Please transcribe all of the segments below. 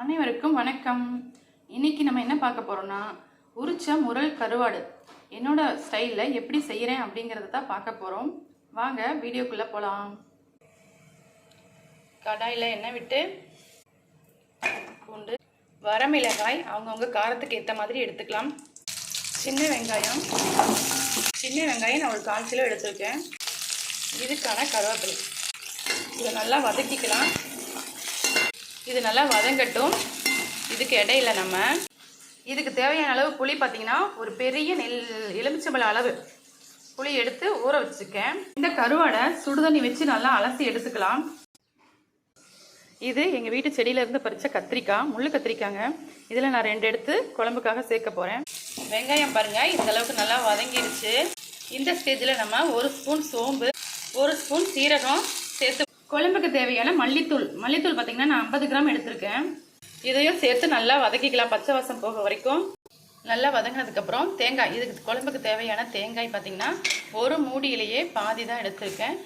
அனைவருக்கும் வணக்கம். இன்னைக்கு நம்ம என்ன பார்க்க போறோம்னா உரிச்ச முரல் கருவாடு. என்னோட ஸ்டைலில் எப்படி செய்கிறேன் அப்படிங்கிறத தான் பார்க்க போகிறோம் வாங்க வீடியோக்குள்ளே போகலாம் கடாயில் எண்ணெய் விட்டு பூண்டு வரமிளகாய் அவங்கவுங்க காரத்துக்கு ஏற்ற மாதிரி எடுத்துக்கலாம். சின்ன வெங்காயம். சின்ன வெங்காயம் நான் ஒரு கால் கிலோ எடுத்துருக்கேன். இதுக்கான கருவேப்பிலை. இதை நல்லா வதக்கிக்கலாம். இது நல்லா வதங்கட்டும். இதுக்கு இடையில நம்ம இதுக்கு தேவையான அளவு புளி பார்த்தீங்கன்னா ஒரு பெரிய நெல் எலுமிச்சம்பழ அளவு புளி எடுத்து ஊற வச்சுருக்கேன். இந்த கருவாடை சுடுதண்ணி வச்சு நல்லா அலசி எடுத்துக்கலாம். இது எங்கள் வீட்டு செடியிலேருந்து பறித்த கத்திரிக்காய் முள் கத்திரிக்காங்க இதில் நான் ரெண்டு எடுத்து குழம்புக்காக சேர்க்க போகிறேன் வெங்காயம் பாருங்கள் இந்த அளவுக்கு நல்லா வதங்கிடுச்சு. இந்த ஸ்டேஜில் நம்ம ஒரு ஸ்பூன் சோம்பு ஒரு ஸ்பூன் சீரகம் சேர்த்து குழம்புக்கு தேவையான மல்லித்தூள். மல்லித்தூள் பார்த்தீங்கன்னா நான் ஐம்பது கிராம் எடுத்திருக்கேன். இதையும் சேர்த்து நல்லா வதக்கிக்கலாம் பச்சை வாசம் போக வரைக்கும். நல்லா வதங்கினதுக்கப்புறம் தேங்காய் இதுக்கு குழம்புக்கு தேவையான தேங்காய் பார்த்தீங்கன்னா ஒரு மூடியிலேயே பாதி தான் எடுத்திருக்கேன்.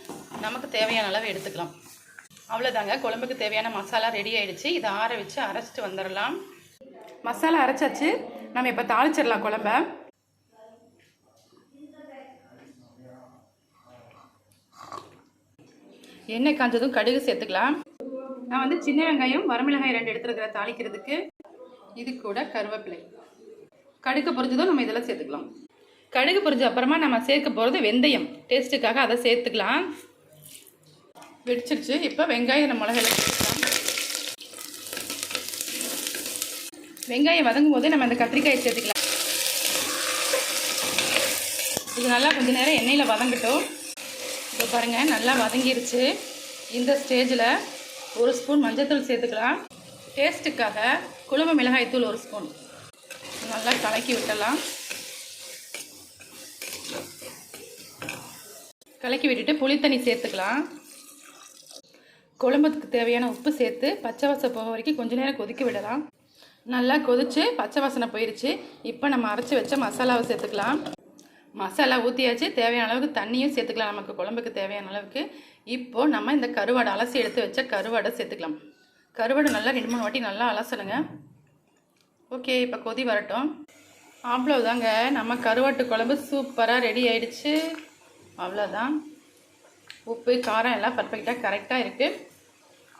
நமக்கு தேவையான அளவு எடுத்துக்கலாம். அவ்வளோதாங்க குழம்புக்கு தேவையான மசாலா ரெடி ஆகிடுச்சு இதை ஆற வச்சு அரைச்சிட்டு வந்துடலாம். மசாலா அரைச்சாச்சு. நம்ம இப்போ தாளிச்சிடலாம் குழம்ப. எண்ணெய் காஞ்சதும் கடுகு சேர்த்துக்கலாம். நான் வந்து சின்ன வெங்காயம் வரமிளகாய் ரெண்டு எடுத்துருக்கிற தாளிக்கிறதுக்கு இது கூட கருவேப்பிலை. கடுகு பொரிஞ்சதும் நம்ம இதெல்லாம் சேர்த்துக்கலாம். கடுகு பொரிஞ்ச அப்புறமா நம்ம சேர்க்க போகிறது வெந்தயம். டேஸ்ட்டுக்காக அதை சேர்த்துக்கலாம். வெடிச்சிருச்சு. இப்போ வெங்காயம் மிளகாயில் சேர்த்துக்கலாம். வெங்காயம் வதங்கும் போது நம்ம அந்த கத்திரிக்காயை சேர்த்துக்கலாம். இது நல்லா கொஞ்சம் நேரம் எண்ணெயில் வதங்கட்டும். பாருங்கள் நல்லா வதங்கிருச்சு. இந்த ஸ்டேஜில் ஒரு ஸ்பூன் மஞ்சள்தூள் சேர்த்துக்கலாம். டேஸ்ட்டுக்காக குழம்பு மிளகாய்த்தூள் ஒரு ஸ்பூன். நல்லா கலக்கி விட்டலாம் கலக்கி விட்டுட்டு புளித்தண்ணி சேர்த்துக்கலாம். குழம்புக்கு தேவையான உப்பு சேர்த்து பச்சை வாசம் போக வரைக்கும் கொஞ்ச நேரம் கொதிக்க விடலாம். நல்லா கொதித்து பச்சை வாசனை போயிடுச்சு இப்போ நம்ம அரைச்சி வச்ச மசாலாவை சேர்த்துக்கலாம். மசாலா ஊற்றியாச்சு தேவையான அளவுக்கு தண்ணியும் சேர்த்துக்கலாம். நமக்கு குழம்புக்கு தேவையான அளவுக்கு. இப்போது நம்ம இந்த கருவாடை அலசி எடுத்து வச்ச கருவாடை சேர்த்துக்கலாம். கருவாடை நல்லா ரெண்டு மூணு வாட்டி நல்லா அலசணுங்க. ஓகே இப்போ கொதி வரட்டும். அவ்வளோதாங்க நம்ம கருவாட்டு குழம்பு சூப்பராக ரெடி ஆயிடுச்சு. அவ்வளோதான் உப்பு காரம் எல்லாம் பர்ஃபெக்டாக கரெக்டாக இருக்குது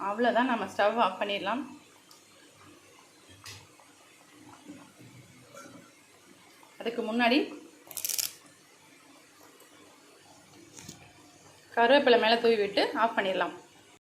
அவ்வளோதான் நம்ம ஸ்டவ் ஆஃப் பண்ணிடலாம். அதுக்கு முன்னாடி கருவேப்பிலை மேலே தூவி விட்டு ஆஃப் பண்ணிடலாம்.